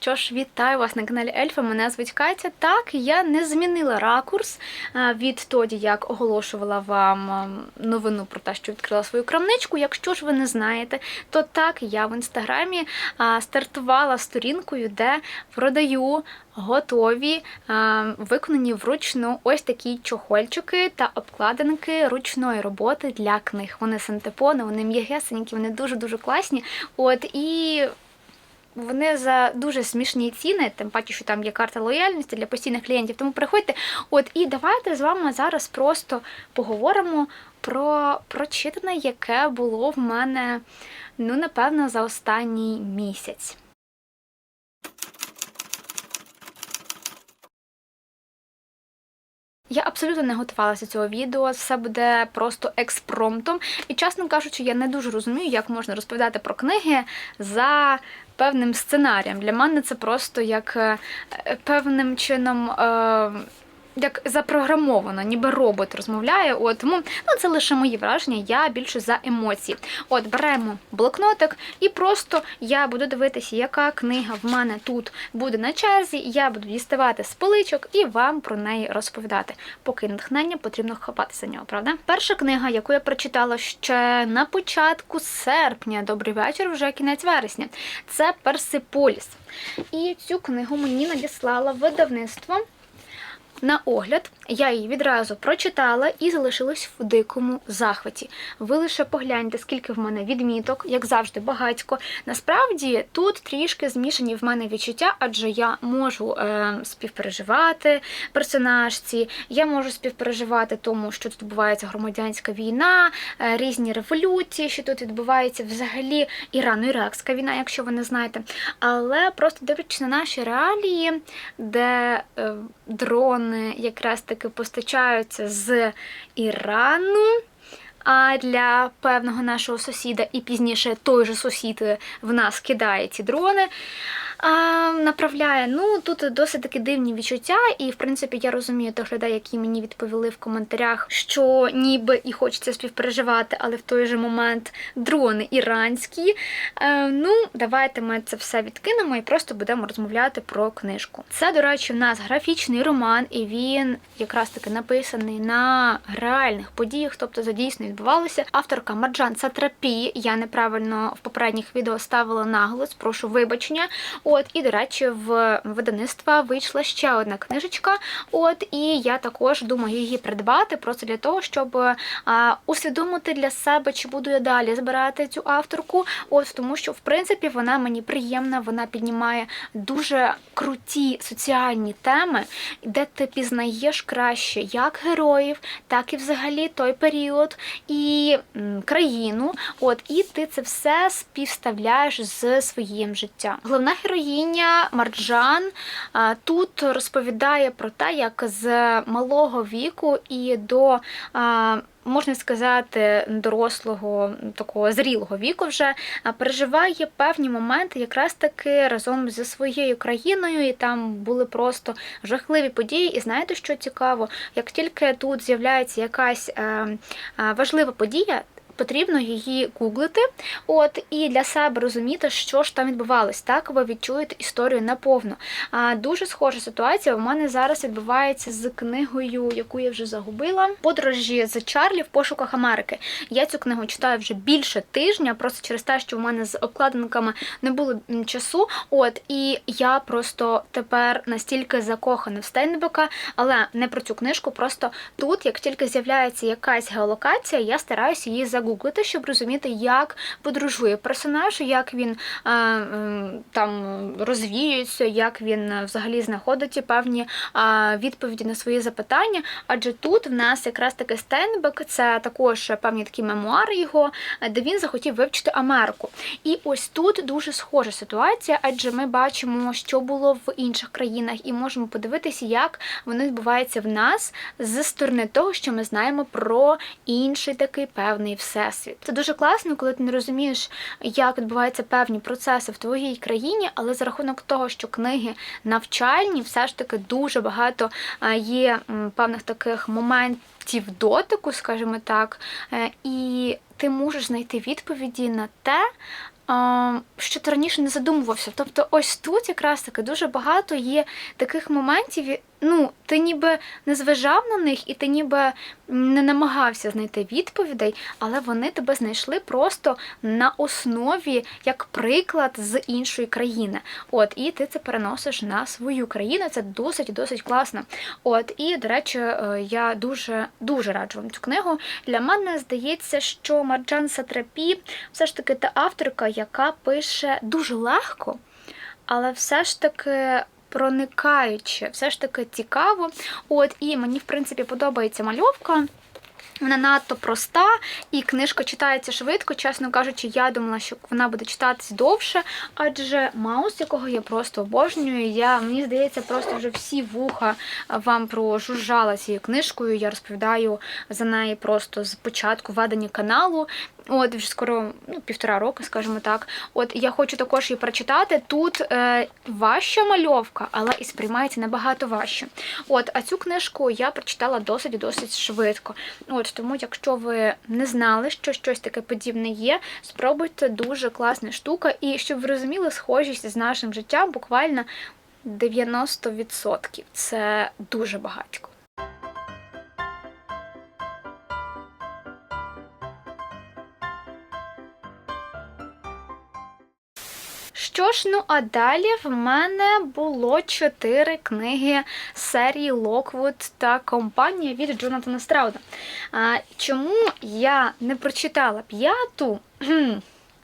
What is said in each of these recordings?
що ж, вітаю вас на каналі Ельфа. Мене звуть Катя. Так, я не змінила ракурс е, від тоді, як оголошувала вам новину про те, що відкрила свою крамничку. Якщо ж ви не знаєте, то так я в інстаграмі стартувала сторінкою, де продаю. Готові виконані вручну ось такі чохольчики та обкладинки ручної роботи для книг. Вони синтепони, вони м'ягесенькі, вони дуже дуже класні. От і вони за дуже смішні ціни, тим паче, що там є карта лояльності для постійних клієнтів. Тому приходьте. От і давайте з вами зараз просто поговоримо про прочитане, яке було в мене, ну, напевно, за останній місяць. Я абсолютно не готувалася цього відео, все буде просто експромтом. І, чесно кажучи, я не дуже розумію, як можна розповідати про книги за певним сценарієм. Для мене це просто як е, певним чином. Е, як запрограмовано, ніби робот розмовляє. От тому ну це лише мої враження. Я більше за емоції. От беремо блокнотик, і просто я буду дивитися, яка книга в мене тут буде на черзі. Я буду діставати з поличок і вам про неї розповідати. Поки натхнення потрібно хапатися за нього, правда? Перша книга, яку я прочитала ще на початку серпня, добрий вечір, вже кінець вересня. Це Персиполіс. І цю книгу мені надіслала видавництво на огляд. Я її відразу прочитала і залишилась в дикому захваті. Ви лише погляньте, скільки в мене відміток, як завжди, багатько. Насправді тут трішки змішані в мене відчуття, адже я можу е, співпереживати персонажці, я можу співпереживати тому, що тут відбувається громадянська війна, е, різні революції, що тут відбувається взагалі Ірано-Іракська війна, якщо ви не знаєте. Але просто дивлячись на наші реалії, де е, дрони якраз таки постачаються з Ірану. А для певного нашого сусіда, і пізніше той же сусід в нас кидає ці дрони а, направляє. Ну тут досить таки дивні відчуття, і в принципі я розумію тих людей, які мені відповіли в коментарях, що ніби і хочеться співпереживати, але в той же момент дрони іранські. А, ну, давайте ми це все відкинемо і просто будемо розмовляти про книжку. Це, до речі, в нас графічний роман, і він якраз таки написаний на реальних подіях, тобто задійсно відбувалося. Авторка Марджан Сатрапі. Я неправильно в попередніх відео ставила наголос, прошу вибачення. От, і, до речі, в видавництва вийшла ще одна книжечка. От, і я також думаю її придбати, просто для того, щоб а, усвідомити для себе, чи буду я далі збирати цю авторку. От тому, що в принципі вона мені приємна, вона піднімає дуже круті соціальні теми, де ти пізнаєш краще як героїв, так і взагалі той період і м, країну. От, і ти це все співставляєш з своїм життям. Головна героїня Марджан тут розповідає про те, як з малого віку і до. Можна сказати, дорослого, такого зрілого віку вже переживає певні моменти, якраз таки разом зі своєю країною, і там були просто жахливі події. І знаєте, що цікаво? Як тільки тут з'являється якась е, е, важлива подія, потрібно її гуглити, от і для себе розуміти, що ж там відбувалось. Так ви відчуєте історію наповну. А дуже схожа ситуація у мене зараз відбувається з книгою, яку я вже загубила. Подорожі з Чарлі в пошуках Америки. Я цю книгу читаю вже більше тижня, просто через те, що в мене з обкладинками не було часу. От і я просто тепер настільки закохана в Стейнбека, але не про цю книжку. Просто тут, як тільки з'являється якась геолокація, я стараюся її загуглити загуглити, щоб розуміти, як подорожує персонаж, як він е, там розвіюється, як він взагалі знаходить певні е, відповіді на свої запитання. Адже тут в нас якраз таки Стейнбек, це також певні такі мемуари його, де він захотів вивчити Америку. І ось тут дуже схожа ситуація, адже ми бачимо, що було в інших країнах, і можемо подивитися, як воно відбувається в нас з сторони того, що ми знаємо про інший такий певний всесвіт. Це дуже класно, коли ти не розумієш, як відбуваються певні процеси в твоїй країні, але за рахунок того, що книги навчальні, все ж таки дуже багато е, є певних таких моментів дотику, скажімо так, е, і ти можеш знайти відповіді на те, що ти раніше не задумувався. Тобто, ось тут якраз таки дуже багато є таких моментів. Ну, ти ніби не зважав на них, і ти ніби не намагався знайти відповідей, але вони тебе знайшли просто на основі як приклад з іншої країни. От, і ти це переносиш на свою країну. Це досить досить класно. От, і до речі, е, я дуже дуже раджу вам цю книгу. Для мене здається, що Марджан Сатрапі все ж таки та авторка, яка пише дуже легко, але все ж таки. Проникаюче, все ж таки цікаво. От і мені, в принципі, подобається мальовка. Вона надто проста, і книжка читається швидко. Чесно кажучи, я думала, що вона буде читатись довше, адже Маус, якого я просто обожнюю, я мені здається, просто вже всі вуха вам прожужжала цією книжкою. Я розповідаю за неї просто з початку ведення каналу. От вже скоро ну, півтора року, скажімо так. От я хочу також її прочитати. Тут е, важча мальовка, але і сприймається набагато важче. От, а цю книжку я прочитала досить досить швидко. От тому, якщо ви не знали, що щось таке подібне є, спробуйте дуже класна штука, і щоб ви розуміли, схожість з нашим життям буквально 90%. Це дуже багатько. Що ж, ну а далі в мене було чотири книги серії Локвуд та компанія від Джонатана Страуда. А, Чому я не прочитала п'яту?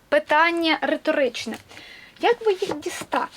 Питання риторичне. Як би їх дістати?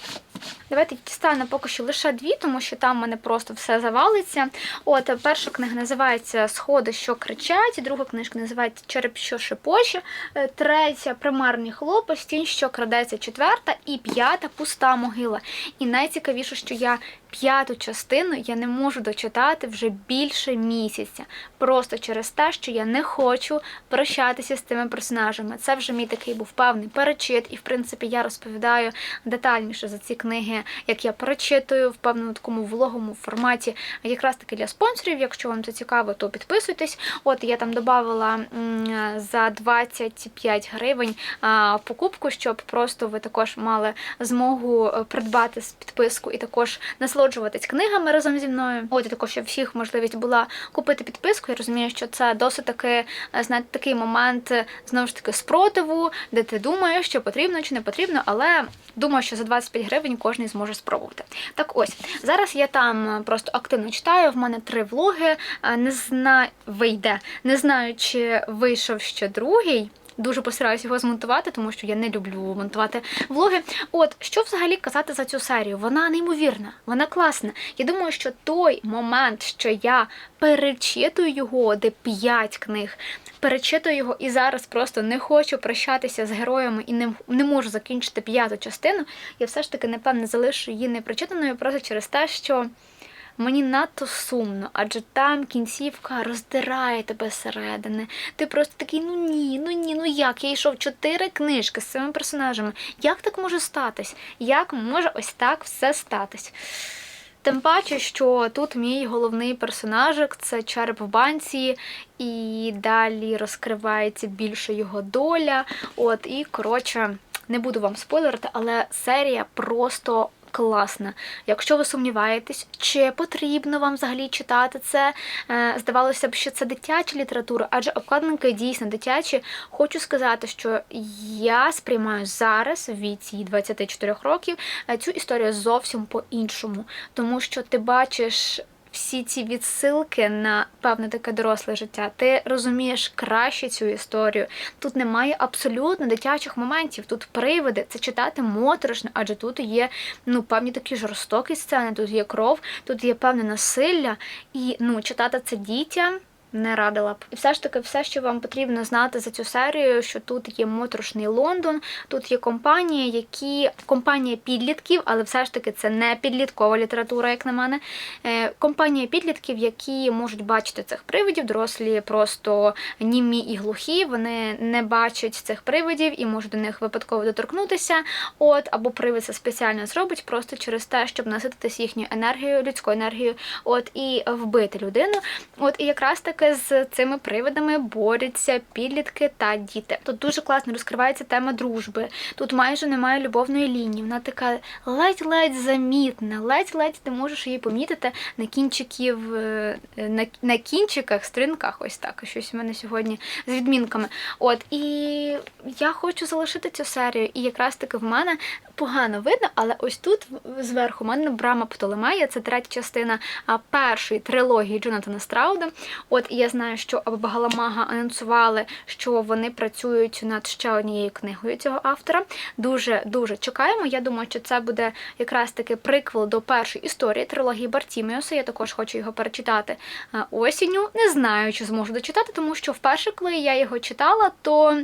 Давайте дістану поки що лише дві, тому що там в мене просто все завалиться. От перша книга називається Сходи, що кричать, друга книжка називається Череп, що шепоче, е, третя примарний хлопець, тінь, що крадеться, четверта, і п'ята пуста могила. І найцікавіше, що я п'яту частину я не можу дочитати вже більше місяця. Просто через те, що я не хочу прощатися з тими персонажами. Це вже мій такий був певний перечит, і в принципі я розповідаю детальніше за ці книги, як я перечитую в певному такому влоговому форматі, якраз таки для спонсорів. Якщо вам це цікаво, то підписуйтесь. От я там додавала за 25 гривень покупку, щоб просто ви також мали змогу е, придбати підписку і також насолоджуватись книгами разом зі мною. От і також щоб всіх можливість була купити підписку. Я розумію, що це досить таки е, знаєте, такий момент е, знову ж таки спротиву, де ти думаєш, що потрібно чи не потрібно, але думаю, що за 25 гривень кожен зможе спробувати. Так ось зараз я там просто активно читаю. В мене три влоги. Не знаю, вийде, не знаю, чи вийшов ще другий. Дуже постараюся його змонтувати, тому що я не люблю монтувати влоги. От що взагалі казати за цю серію? Вона неймовірна, вона класна. Я думаю, що той момент, що я перечитую його, де п'ять книг, перечитую його і зараз просто не хочу прощатися з героями і не не можу закінчити п'яту частину. Я все ж таки, напевне, залишу її непрочитаною просто через те, що. Мені надто сумно, адже там кінцівка роздирає тебе зсередини. Ти просто такий, ну ні, ну ні, ну як? Я йшов чотири книжки з цими персонажами. Як так може статись? Як може ось так все статись? Тим паче, що тут мій головний персонажик це череп в банці, і далі розкривається більше його доля. От, і коротше, не буду вам спойлерити, але серія просто класна. Якщо ви сумніваєтесь, чи потрібно вам взагалі читати це, е, здавалося б, що це дитяча література, адже обкладинки дійсно дитячі. Хочу сказати, що я сприймаю зараз в віці 24 років е, цю історію зовсім по-іншому, тому що ти бачиш всі ці відсилки на певне таке доросле життя, ти розумієш краще цю історію. Тут немає абсолютно дитячих моментів. Тут привиди, це читати моторошно, адже тут є ну певні такі жорстокі сцени, тут є кров, тут є певне насилля, і ну читати це дітям не радила б. І все ж таки, все, що вам потрібно знати за цю серію, що тут є моторошний Лондон, тут є компанії, які компанія підлітків, але все ж таки це не підліткова література, як на мене. Е, компанія підлітків, які можуть бачити цих привидів, дорослі просто німі і глухі, вони не бачать цих привидів і можуть до них випадково доторкнутися. От, або привид це спеціально зробить, просто через те, щоб насититись їхньою енергією, людською енергією, от і вбити людину. От і якраз таки поки з цими привидами борються підлітки та діти. Тут дуже класно розкривається тема дружби. Тут майже немає любовної лінії. Вона така ледь-ледь замітна, ледь-ледь ти можеш її помітити на кінчиків, е, на, на кінчиках, стрінках. Ось так. Щось у мене сьогодні з відмінками. От і я хочу залишити цю серію, і якраз таки в мене погано видно, але ось тут зверху у мене брама Птолемея, це третя частина першої трилогії Джонатана Страуда. От я знаю, що Абагаламага анонсували, що вони працюють над ще однією книгою цього автора. Дуже дуже чекаємо. Я думаю, що це буде якраз таки приквел до першої історії трилогії Бартіміуса. Я також хочу його перечитати осінню. Не знаю, чи зможу дочитати, тому що вперше, коли я його читала, то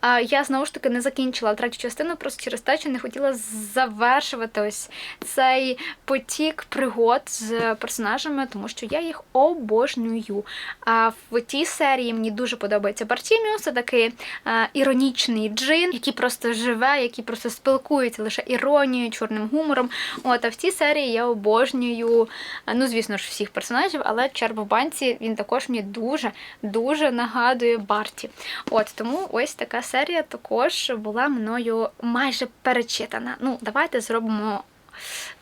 а, я знову ж таки не закінчила третю частину, просто через те, що не хотіла завершувати ось цей потік пригод з персонажами, тому що я їх обожнюю. А в тій серії мені дуже подобається Бартіміус, це такий а, іронічний джин, який просто живе, який просто спілкується лише іронією, чорним гумором. От, а в цій серії я обожнюю, ну, звісно ж, всіх персонажів, але Черв в банці він також мені дуже дуже нагадує Барті. От тому ось така серія також була мною майже перечитана. Ну, давайте зробимо.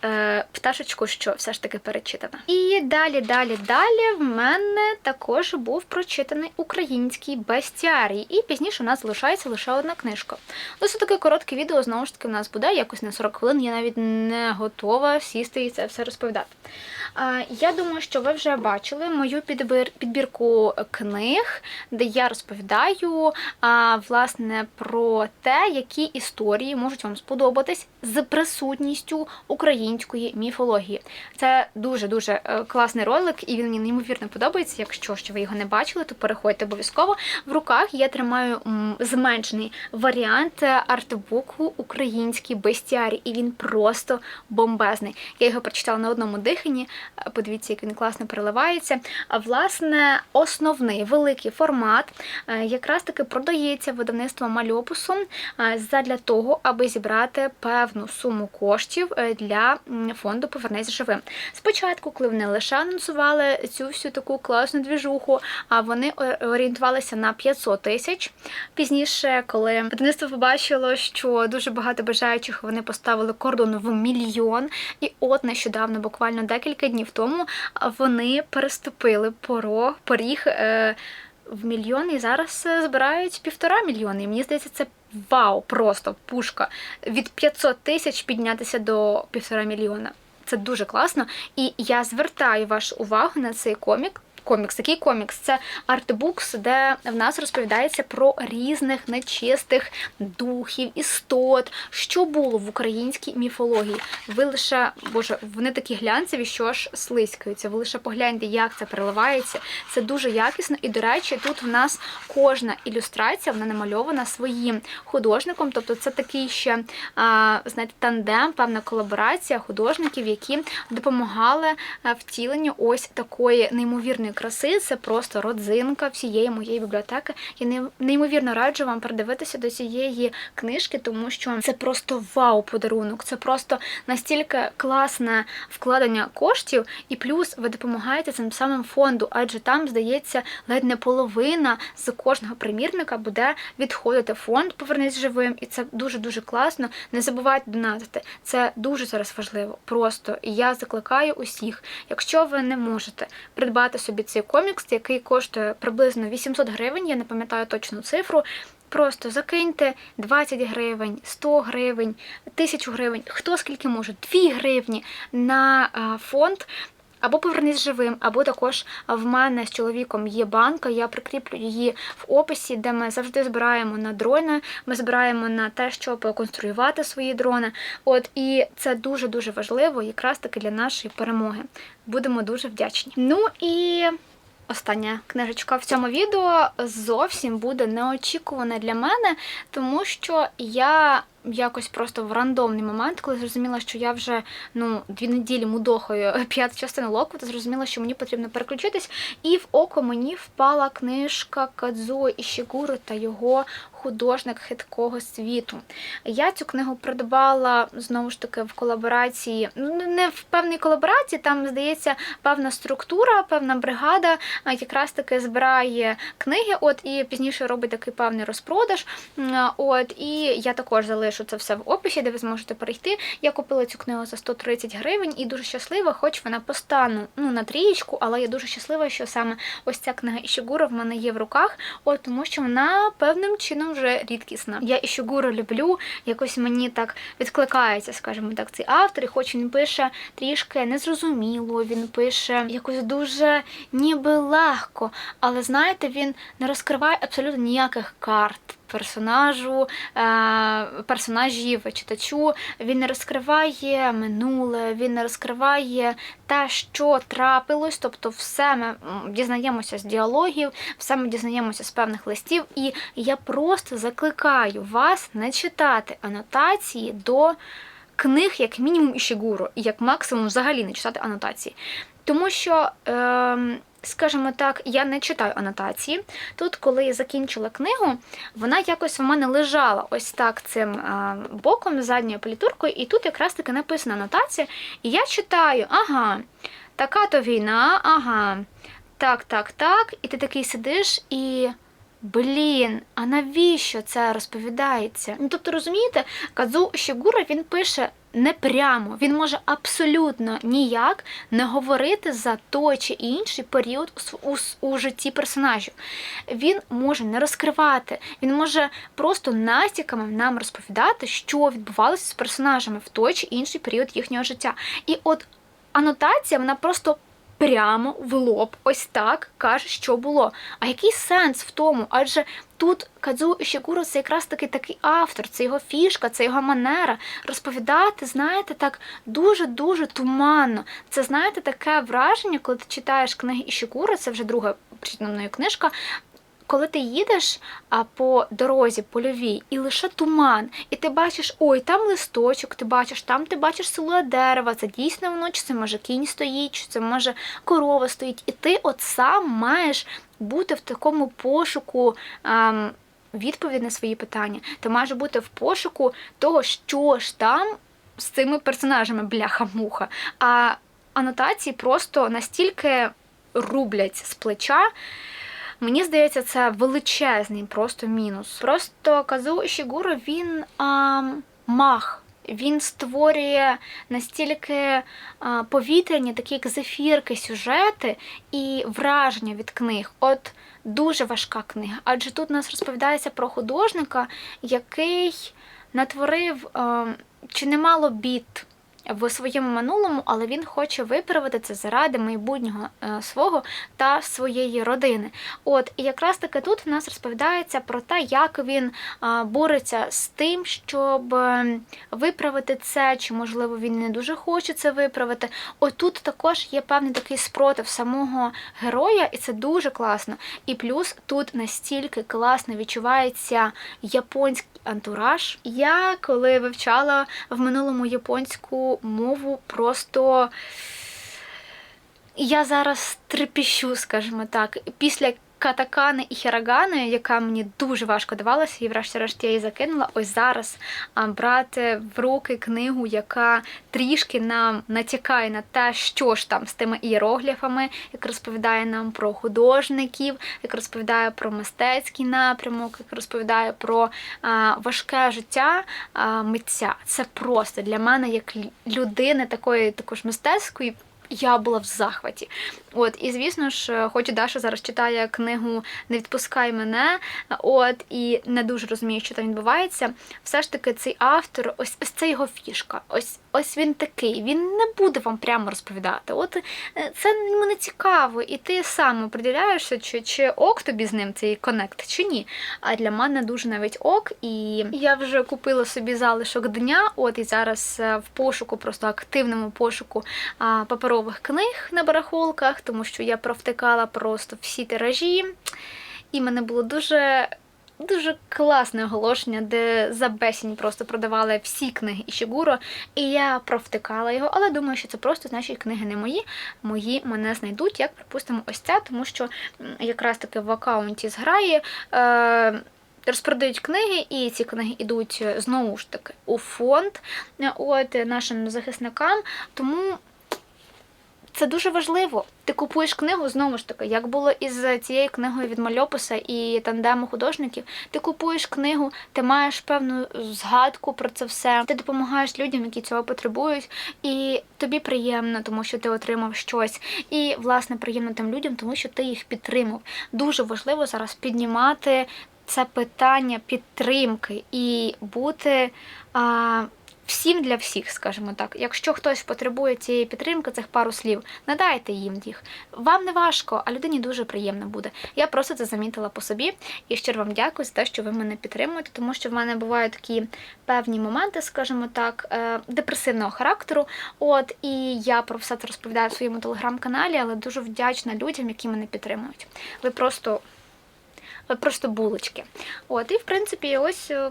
Е, Пташечку, що все ж таки перечитана. І далі, далі, далі в мене також був прочитаний український бестіарій. І пізніше у нас залишається лише одна книжка. Досить таке коротке відео, знову ж таки, в нас буде якось на 40 хвилин. Я навіть не готова сісти і це все розповідати. А, Я думаю, що ви вже бачили мою підбір, підбірку книг, де я розповідаю а, власне про те, які історії можуть вам сподобатись з присутністю української міфології. Це дуже дуже класний ролик, і він мені неймовірно подобається. Якщо ще ви його не бачили, то переходьте обов'язково. В руках я тримаю зменшений варіант артбуку Український бестіарій, і він просто бомбезний. Я його прочитала на одному диханні. Подивіться, як він класно переливається. А власне, основний великий формат е, якраз таки продається видавництвом Мальопусу е, задля того, аби зібрати певну суму коштів е, для фонду Повернись живим. Спочатку, коли вони лише анонсували цю всю таку класну двіжуху, а вони орієнтувалися на 500 тисяч. Пізніше, коли видавництво побачило, що дуже багато бажаючих вони поставили кордон в мільйон, і от нещодавно, буквально декілька днів тому, вони переступили поро, поріг. Е, в мільйон і зараз е, збирають півтора мільйони. І мені здається, це вау, просто пушка. Від 500 тисяч піднятися до півтора мільйона. Це дуже класно. І я звертаю вашу увагу на цей комік. Комікс, такий комікс це артбукс, де в нас розповідається про різних нечистих духів, істот, що було в українській міфології. Ви лише, боже, вони такі глянцеві, що аж слизькаються. Ви лише погляньте, як це переливається. Це дуже якісно. І, до речі, тут в нас кожна ілюстрація вона намальована своїм художником. Тобто це такий ще, знаєте, тандем, певна колаборація художників, які допомагали втіленню ось такої неймовірної краси. Це просто родзинка всієї моєї бібліотеки. Я неймовірно раджу вам придивитися до цієї книжки, тому що це просто вау-подарунок. Це просто настільки класне вкладення коштів, і плюс ви допомагаєте цим самим фонду, адже там, здається, ледь не половина з кожного примірника буде відходити фонд Повернись живим, і це дуже дуже класно. Не забувайте донатити. Це дуже зараз важливо. Просто і я закликаю усіх, якщо ви не можете придбати собі цей комікс, який коштує приблизно 800 гривень, я не пам'ятаю точну цифру. Просто закиньте 20 гривень, 100 гривень, 1000 гривень, хто скільки може, 2 гривні на фонд. Або повернись живим, або також в мене з чоловіком є банка. Я прикріплю її в описі, де ми завжди збираємо на дрони. Ми збираємо на те, щоб конструювати свої дрони. От і це дуже дуже важливо, якраз таки для нашої перемоги. Будемо дуже вдячні. Ну і Остання книжечка в цьому відео зовсім буде неочікувана для мене, тому що я якось просто в рандомний момент, коли зрозуміла, що я вже ну дві неділі мудохаю п'яту частину локу, то зрозуміла, що мені потрібно переключитись. І в око мені впала книжка Кадзуо Ішігури та його художник хиткого світу. Я цю книгу придбала знову ж таки в колаборації. Ну не в певній колаборації, там здається певна структура, певна бригада якраз таки збирає книги. От і пізніше робить такий певний розпродаж. От і я також залишу це все в описі, де ви зможете перейти. Я купила цю книгу за 130 гривень і дуже щаслива, хоч вона по стану ну на трієчку, але я дуже щаслива, що саме ось ця книга Ішігура в мене є в руках, от тому що вона певним чином вже рідкісна. Я Ішігуру люблю, якось мені так відкликається, скажімо так, цей автор, і хоч він пише трішки незрозуміло, він пише якось дуже ніби легко, але знаєте, він не розкриває абсолютно ніяких карт. Персонажу, е, персонажів читачу, він не розкриває минуле, він не розкриває те, що трапилось, тобто все ми дізнаємося з діалогів, все ми дізнаємося з певних листів, і я просто закликаю вас не читати анотації до книг, як мінімум Ішігуру, і як максимум взагалі не читати анотації. Тому що, е, скажімо так, я не читаю анотації. Тут, коли я закінчила книгу, вона якось в мене лежала ось так цим боком, задньою політуркою, і тут якраз таки написана анотація. І я читаю, ага, така то війна, ага, так, так, так. І ти такий сидиш і. Блін, а навіщо це розповідається? Ну тобто, розумієте, Кадзу Шігура він пише не прямо, він може абсолютно ніяк не говорити за той чи інший період у, у, у житті персонажів. Він може не розкривати, він може просто настіками нам розповідати, що відбувалося з персонажами в той чи інший період їхнього життя. І от анотація, вона просто прямо в лоб, ось так каже, що було. А який сенс в тому? Адже тут Кадзу Ішігуро це якраз таки такий автор, це його фішка, це його манера розповідати, знаєте, так дуже-дуже туманно. Це, знаєте, таке враження, коли ти читаєш книги Ішігуро, це вже друга мною книжка. Коли ти їдеш по дорозі польовій, і лише туман, і ти бачиш, ой, там листочок, ти бачиш, там ти бачиш силует дерева, це дійсно воно, чи це може кінь стоїть, чи це може корова стоїть, і ти от сам маєш бути в такому пошуку. ем, Відповідь на свої питання. Ти маєш бути в пошуку того, що ж там з цими персонажами, бляха-муха. А анотації просто настільки рублять з плеча. Мені здається, це величезний просто мінус. Просто Казу Ішігуро, він а, мах. Він створює настільки повітряні, такі як зефірки, сюжети і враження від книг. От дуже важка книга. Адже тут у нас розповідається про художника, який натворив чи немало бід в своєму минулому, але він хоче виправити це заради майбутнього е, свого та своєї родини. От і якраз таки тут в нас розповідається про те, як він е, бореться з тим, щоб е, виправити це, чи можливо він не дуже хоче це виправити. Отут також є певний такий спротив самого героя, і це дуже класно. І плюс тут настільки класно відчувається японський антураж. Я коли вивчала в минулому японську мову, просто я зараз трепіщу, скажімо так, після. Катакани і хірагани, яка мені дуже важко давалася, і врешті-решт я її закинула. Ось зараз брати в руки книгу, яка трішки нам натякає на те, що ж там з тими ієрогліфами, як розповідає нам про художників, як розповідає про мистецький напрямок, як розповідає про важке життя митця. Це просто для мене, як людини такої також мистецької. Я була в захваті. От, і звісно ж, хоч Даша зараз читає книгу Не відпускай мене, от і не дуже розуміє, що там відбувається. Все ж таки, цей автор, ось ось це його фішка. Ось ось він такий. Він не буде вам прямо розповідати. От е, це йому не цікаво, і ти сам оприділяєшся, чи, чи ок тобі з ним цей конект, чи ні. А для мене дуже навіть ок. І я вже купила собі залишок дня. От і зараз е, в пошуку, просто активному пошуку паперових книг на барахолках, тому що я провтикала просто всі тиражі. І мене було дуже дуже класне оголошення, де за бесінь просто продавали всі книги Ішігуро, і я провтикала його, але думаю, що це просто значить книги не мої. Мої мене знайдуть, як припустимо, ось ця, тому що якраз таки в аккаунті зграє. Е- Розпродають книги, і ці книги йдуть е, знову ж таки у фонд е, от нашим захисникам. Тому це дуже важливо. Ти купуєш книгу знову ж таки, як було із цією книгою від Мальопуса і тандему художників. Ти купуєш книгу, ти маєш певну згадку про це все. Ти допомагаєш людям, які цього потребують, і тобі приємно, тому що ти отримав щось. І власне приємно тим людям, тому що ти їх підтримав. Дуже важливо зараз піднімати це питання підтримки і бути. А, Всім для всіх, скажімо так. Якщо хтось потребує цієї підтримки, цих пару слів, надайте їм їх. Вам не важко, а людині дуже приємно буде. Я просто це замітила по собі і щиро вам дякую за те, що ви мене підтримуєте, тому що в мене бувають такі певні моменти, скажімо так, е, депресивного характеру. От і я про все це розповідаю в своєму телеграм-каналі, але дуже вдячна людям, які мене підтримують. Ви просто. Просто булочки. От, і в принципі, ось е,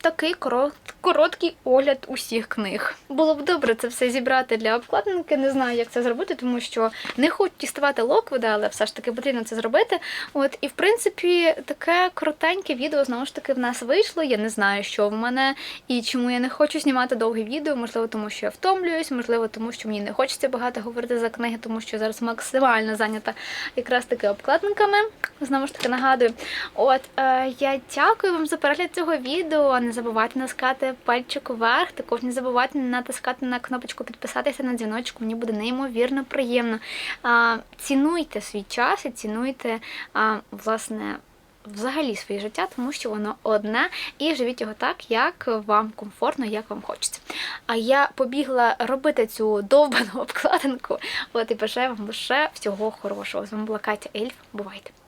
такий корот, короткий огляд усіх книг. Було б добре це все зібрати для обкладинки. Не знаю, як це зробити, тому що не хочу діставати локвіда, але все ж таки потрібно це зробити. От, і в принципі, таке коротеньке відео знову ж таки в нас вийшло. Я не знаю, що в мене і чому я не хочу знімати довге відео. Можливо, тому що я втомлююсь, можливо, тому що мені не хочеться багато говорити за книги, тому що зараз максимально зайнята якраз таки обкладинками. Знову ж таки нагадую. От е, я дякую вам за перегляд цього відео. Не забувайте натискати пальчик вверх. Також не забувайте натискати на кнопочку підписатися на дзвіночок. Мені буде неймовірно приємно. А, цінуйте свій час і цінуйте а, власне. Взагалі своє життя, тому що воно одне, і живіть його так, як вам комфортно, як вам хочеться. А я побігла робити цю довбану обкладинку. От і бажаю вам лише всього хорошого. З вами була Катя Ельф. Бувайте!